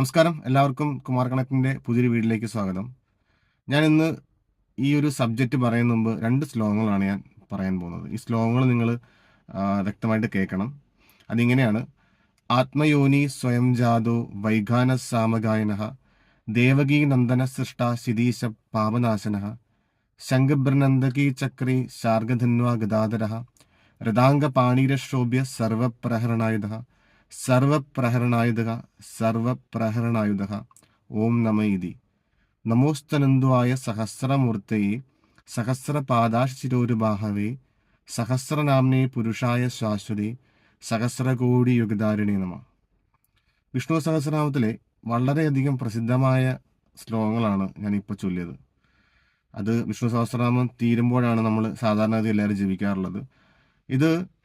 നമസ്കാരം. എല്ലാവർക്കും കുമാർ കണക്കിന്റെ പുതിയൊരു വീട്ടിലേക്ക് സ്വാഗതം. ഞാൻ ഇന്ന് ഈ ഒരു സബ്ജക്റ്റ് പറയുന്ന മുമ്പ് രണ്ട് ശ്ലോകങ്ങളാണ് ഞാൻ പറയാൻ പോകുന്നത്. ഈ ശ്ലോകങ്ങൾ നിങ്ങൾ വ്യക്തമായിട്ട് കേൾക്കണം. അതിങ്ങനെയാണ്. ആത്മയോനി സ്വയം ജാതോ വൈഘാന സാമഗായന ദേവകീ നന്ദന സൃഷ്ട ശിതീശ പാപനാശന ശംഖബ്രനന്ദകീ ചക്രി ശാർഗധന്വ ഗദാധര ഹൃദാംഗപാണീരശോഭ്യ സർവപ്രഹരണായുധ സർവപ്രഹരണായുധ സർവപ്രഹരണായുധ ഓം നമ ഇതി. നമോസ്തനന്ദുവായ സഹസ്രമൂർത്തയെ സഹസ്രപാദാശിരോരുബാഹവേ സഹസ്രനാമ്നേ പുരുഷായ ശാശ്വതി സഹസ്രകോടി യുഗധാരിണി നമ. വിഷ്ണു സഹസ്രനാമത്തിലെ വളരെയധികം പ്രസിദ്ധമായ ശ്ലോകങ്ങളാണ് ഞാനിപ്പോൾ ചൊല്ലിയത്. അത് വിഷ്ണു സഹസ്രനാമം തീരുമ്പോഴാണ് നമ്മൾ സാധാരണഗതി എല്ലാവരും ജീവിക്കാറുള്ളത്. ഇത്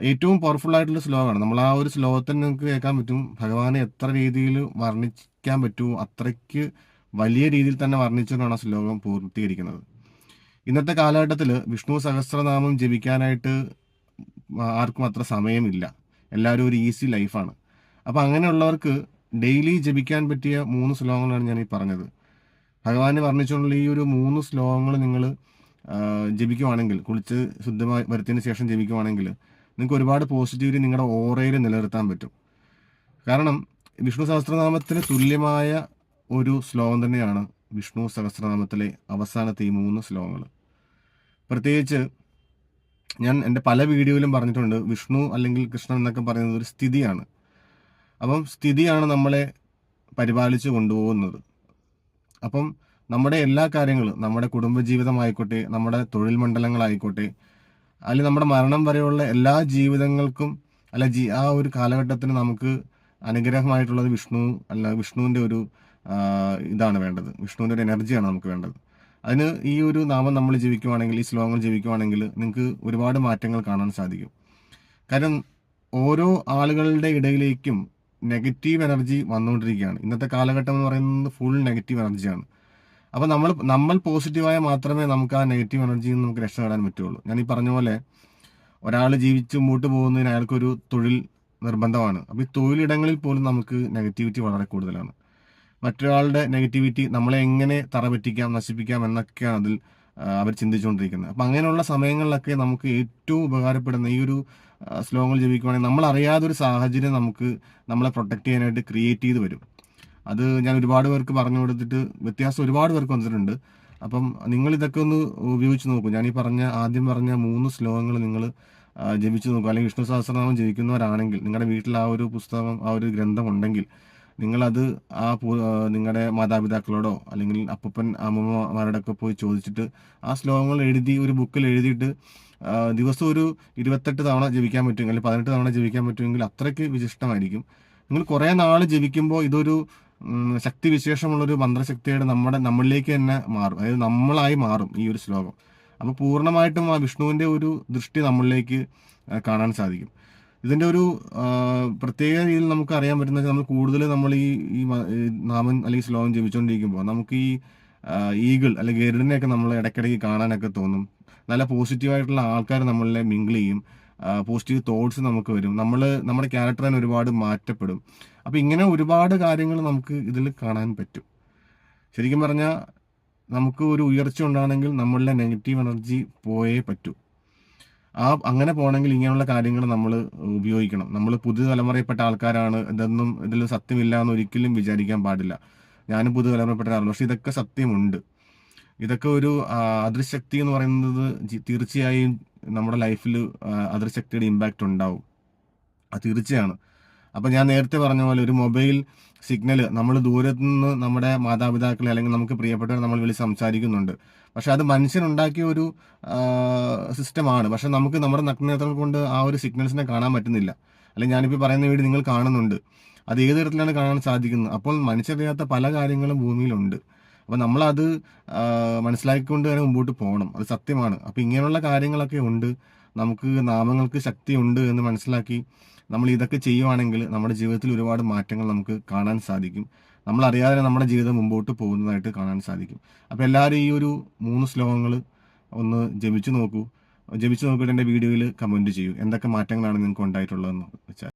ഏറ്റവും പവർഫുൾ ആയിട്ടുള്ള ശ്ലോകമാണ്. നമ്മൾ ആ ഒരു ശ്ലോകത്തിൽ നിങ്ങൾക്ക് കേൾക്കാൻ പറ്റും. ഭഗവാനെ എത്ര രീതിയിൽ വർണിക്കാൻ പറ്റുമോ അത്രയ്ക്ക് വലിയ രീതിയിൽ തന്നെ വർണിച്ചുകൊണ്ടാണ് ആ ശ്ലോകം പൂർത്തീകരിക്കുന്നത്. ഇന്നത്തെ കാലഘട്ടത്തിൽ വിഷ്ണു സഹസ്രനാമം ജപിക്കാനായിട്ട് ആർക്കും അത്ര സമയമില്ല. എല്ലാവരും ഒരു ഈസി ലൈഫാണ് അപ്പോൾ അങ്ങനെയുള്ളവർക്ക് ഡെയിലി ജപിക്കാൻ പറ്റിയ മൂന്ന് ശ്ലോകങ്ങളാണ് ഞാൻ ഈ പറഞ്ഞത്. ഭഗവാനെ വർണിച്ചുകൊണ്ടുള്ള ഈ ഒരു മൂന്ന് ശ്ലോകങ്ങൾ നിങ്ങൾ ജപിക്കുവാണെങ്കിൽ കുളിച്ച് ശുദ്ധമായി വരുത്തിയതിന് ശേഷം ജപിക്കുവാണെങ്കിൽ നിങ്ങൾക്ക് ഒരുപാട് പോസിറ്റിവിറ്റി നിങ്ങളുടെ ഓറയിൽ നിലനിർത്താൻ പറ്റും. കാരണം വിഷ്ണു സഹസ്രനാമത്തിന് തുല്യമായ ഒരു ശ്ലോകം തന്നെയാണ് വിഷ്ണു സഹസ്രനാമത്തിലെ അവസാനത്തെ ഈ മൂന്ന് ശ്ലോകങ്ങൾ പ്രത്യേകിച്ച് ഞാൻ എന്റെ പല വീഡിയോയിലും പറഞ്ഞിട്ടുണ്ട് വിഷ്ണു അല്ലെങ്കിൽ കൃഷ്ണൻ എന്നൊക്കെ പറയുന്നത് ഒരു സ്ഥിതിയാണ്. അപ്പം സ്ഥിതിയാണ് നമ്മളെ പരിപാലിച്ചു കൊണ്ടുപോകുന്നത്. അപ്പം നമ്മുടെ എല്ലാ കാര്യങ്ങളും നമ്മുടെ കുടുംബജീവിതമായിക്കോട്ടെ നമ്മുടെ തൊഴിൽ മണ്ഡലങ്ങളായിക്കോട്ടെ അല്ലെങ്കിൽ നമ്മുടെ മരണം വരെയുള്ള എല്ലാ ജീവിതങ്ങൾക്കും അല്ല ജീ ആ ഒരു കാലഘട്ടത്തിന് നമുക്ക് അനുഗ്രഹമായിട്ടുള്ളത് വിഷ്ണു അല്ല വിഷ്ണുവിന്റെ ഒരു ഇതാണ് വേണ്ടത്. വിഷ്ണുവിന്റെ ഒരു എനർജിയാണ് നമുക്ക് വേണ്ടത്. അതിന് ഈ ഒരു നാമം നമ്മൾ ജീവിക്കുവാണെങ്കിൽ ഈ ശ്ലോകങ്ങൾ ജീവിക്കുവാണെങ്കിൽ നിങ്ങൾക്ക് ഒരുപാട് മാറ്റങ്ങൾ കാണാൻ സാധിക്കും. കാരണം ഓരോ ആളുകളുടെ ഇടയിലേക്കും നെഗറ്റീവ് എനർജി വന്നുകൊണ്ടിരിക്കുകയാണ്. ഇന്നത്തെ കാലഘട്ടം എന്ന് പറയുന്നത് ഫുൾ നെഗറ്റീവ് എനർജിയാണ്. അപ്പോൾ നമ്മൾ നമ്മൾ പോസിറ്റീവായ മാത്രമേ നമുക്ക് ആ നെഗറ്റീവ് എനർജിയിൽ നിന്ന് നമുക്ക് രക്ഷപ്പെടാൻ പറ്റുള്ളൂ. ഞാൻ ഈ പറഞ്ഞ പോലെ ഒരാൾ ജീവിച്ച് മുമ്പോട്ട് പോകുന്നതിന് അയാൾക്കൊരു തൊഴിൽ നിർബന്ധമാണ്. അപ്പോൾ ഈ തൊഴിലിടങ്ങളിൽ പോലും നമുക്ക് നെഗറ്റിവിറ്റി വളരെ കൂടുതലാണ്. മറ്റൊരാളുടെ നെഗറ്റിവിറ്റി നമ്മളെ എങ്ങനെ തറപറ്റിക്കാം നശിപ്പിക്കാം എന്നൊക്കെയാണ് അതിൽ അവർ ചിന്തിച്ചുകൊണ്ടിരിക്കുന്നത്. അപ്പം അങ്ങനെയുള്ള സമയങ്ങളിലൊക്കെ നമുക്ക് ഏറ്റവും ഉപകാരപ്പെടുന്ന ഈ ഒരു ശ്ലോകങ്ങൾ ജപിക്കുവാണെങ്കിൽ നമ്മൾ അറിയാതൊരു സാഹചര്യം നമുക്ക് നമ്മളെ പ്രൊട്ടക്ട് ചെയ്യാനായിട്ട് ക്രിയേറ്റ് ചെയ്ത് വരും. അത് ഞാൻ ഒരുപാട് പേർക്ക് പറഞ്ഞു കൊടുത്തിട്ട് വ്യത്യാസം ഒരുപാട് പേർക്ക് വന്നിട്ടുണ്ട്. അപ്പം നിങ്ങൾ ഇതൊക്കെ ഒന്ന് ഉപയോഗിച്ച് നോക്കൂ. ഞാൻ ഈ പറഞ്ഞ ആദ്യം പറഞ്ഞ മൂന്ന് ശ്ലോകങ്ങൾ നിങ്ങൾ ജപിച്ചു നോക്കുക അല്ലെങ്കിൽ വിഷ്ണു സഹസ്രനാമം ജപിക്കുന്നവരാണെങ്കിൽ നിങ്ങളുടെ വീട്ടിൽ ആ ഒരു പുസ്തകം ആ ഒരു ഗ്രന്ഥം ഉണ്ടെങ്കിൽ നിങ്ങളത് ആ നിങ്ങളുടെ മാതാപിതാക്കളോടോ അല്ലെങ്കിൽ അപ്പൂപ്പൻ ഒക്കെ പോയി ചോദിച്ചിട്ട് ആ ശ്ലോകങ്ങൾ എഴുതി ഒരു ബുക്കിൽ എഴുതിയിട്ട് ദിവസം ഒരു ഇരുപത്തെട്ട് തവണ ജപിക്കാൻ പറ്റുമെങ്കിൽ പതിനെട്ട് തവണ ജപിക്കാൻ പറ്റുമെങ്കിൽ അത്രയ്ക്ക് വിശിഷ്ടമായിരിക്കും. നിങ്ങൾ കുറേ നാൾ ജപിക്കുമ്പോൾ ഇതൊരു ശക്തി വിശേഷമുള്ള ഒരു മന്ത്രശക്തിയുടെ നമ്മുടെ നമ്മളിലേക്ക് തന്നെ മാറും. അതായത് നമ്മളായി മാറും ഈ ഒരു ശ്ലോകം. അപ്പോൾ പൂർണമായിട്ടും ആ വിഷ്ണുവിന്റെ ഒരു ദൃഷ്ടി നമ്മളിലേക്ക് കാണാൻ സാധിക്കും. ഇതിന്റെ ഒരു പ്രത്യേക രീതിയിൽ നമുക്ക് അറിയാൻ പറ്റുന്ന നമ്മൾ കൂടുതൽ നമ്മൾ ഈ ഈ നാമൻ അല്ലെങ്കിൽ ശ്ലോകം ജപിച്ചുകൊണ്ടിരിക്കുമ്പോൾ നമുക്ക് ഈ ഈഗിൾ അല്ലെങ്കിൽ ഗരുഡിനെയൊക്കെ നമ്മൾ ഇടയ്ക്കിടയ്ക്ക് കാണാനൊക്കെ തോന്നും. നല്ല പോസിറ്റീവായിട്ടുള്ള ആൾക്കാർ നമ്മളിലെ മിങ്കിൾ ചെയ്യും. പോസിറ്റീവ് തോട്ട്സ് നമുക്ക് വരും. നമ്മൾ നമ്മുടെ ക്യാരക്ടർ തന്നെ ഒരുപാട് മാറ്റപ്പെടും. അപ്പോൾ ഇങ്ങനെ ഒരുപാട് കാര്യങ്ങൾ നമുക്ക് ഇതിൽ കാണാൻ പറ്റും. ശരിക്കും പറഞ്ഞാൽ നമുക്ക് ഒരു ഉയർച്ച ഉണ്ടാണെങ്കിൽ നമ്മളുടെ നെഗറ്റീവ് എനർജി പോയേ പറ്റൂ. ആ അങ്ങനെ പോകണമെങ്കിൽ ഇങ്ങനെയുള്ള കാര്യങ്ങൾ നമ്മൾ ഉപയോഗിക്കണം. നമ്മൾ പുതിയ തലമുറയിൽപ്പെട്ട ആൾക്കാരാണ്. ഇതൊന്നും ഇതിൽ സത്യമില്ല എന്ന് ഒരിക്കലും വിചാരിക്കാൻ പാടില്ല. ഞാനും പുതിയ തലമുറയിൽപ്പെട്ട ആളാണ് പക്ഷെ ഇതൊക്കെ സത്യമുണ്ട്. ഇതൊക്കെ ഒരു അദൃശക്തി എന്ന് പറയുന്നത് തീർച്ചയായും നമ്മുടെ ലൈഫിൽ അദൃശക്തിയുടെ ഇമ്പാക്റ്റ് ഉണ്ടാവും. അത് തീർച്ചയാണ്. അപ്പം ഞാൻ നേരത്തെ പറഞ്ഞ പോലെ ഒരു മൊബൈൽ സിഗ്നൽ നമ്മൾ ദൂരത്തു നിന്ന് നമ്മുടെ മാതാപിതാക്കളെ അല്ലെങ്കിൽ നമുക്ക് പ്രിയപ്പെട്ടവർ നമ്മൾ വിളി സംസാരിക്കുന്നുണ്ട്. പക്ഷെ അത് മനുഷ്യനുണ്ടാക്കിയ ഒരു സിസ്റ്റമാണ് പക്ഷെ നമുക്ക് നമ്മുടെ നഗ്നേത്രങ്ങൾ കൊണ്ട് ആ ഒരു സിഗ്നൽസിനെ കാണാൻ പറ്റുന്നില്ല. അല്ലെങ്കിൽ ഞാനിപ്പോൾ പറയുന്ന വീട് നിങ്ങൾ കാണുന്നുണ്ട്. അത് ഏത് തരത്തിലാണ് കാണാൻ സാധിക്കുന്നത്? അപ്പോൾ മനുഷ്യറിയാത്ത പല കാര്യങ്ങളും ഭൂമിയിലുണ്ട്. അപ്പോൾ നമ്മളത് മനസ്സിലാക്കിക്കൊണ്ട് തന്നെ മുമ്പോട്ട് പോകണം. അത് സത്യമാണ്. അപ്പോൾ ഇങ്ങനെയുള്ള കാര്യങ്ങളൊക്കെ ഉണ്ട്. നമുക്ക് നാമങ്ങൾക്ക് ശക്തിയുണ്ട് എന്ന് മനസ്സിലാക്കി നമ്മൾ ഇതൊക്കെ ചെയ്യുവാണെങ്കിൽ നമ്മുടെ ജീവിതത്തിൽ ഒരുപാട് മാറ്റങ്ങൾ നമുക്ക് കാണാൻ സാധിക്കും. നമ്മൾ അറിയാതെ നമ്മുടെ ജീവിതം മുമ്പോട്ട് പോകുന്നതായിട്ട് കാണാൻ സാധിക്കും. അപ്പോൾ എല്ലാവരും ഈ ഒരു മൂന്ന് ശ്ലോകങ്ങൾ ഒന്ന് ജപിച്ചു നോക്കൂ. ജപിച്ചു നോക്കിയിട്ട് എന്റെ വീഡിയോയിൽ കമന്റ് ചെയ്യൂ. എന്തൊക്കെ മാറ്റങ്ങളാണ് നിങ്ങൾക്ക് ഉണ്ടായിട്ടുള്ളതെന്ന് വെച്ചാൽ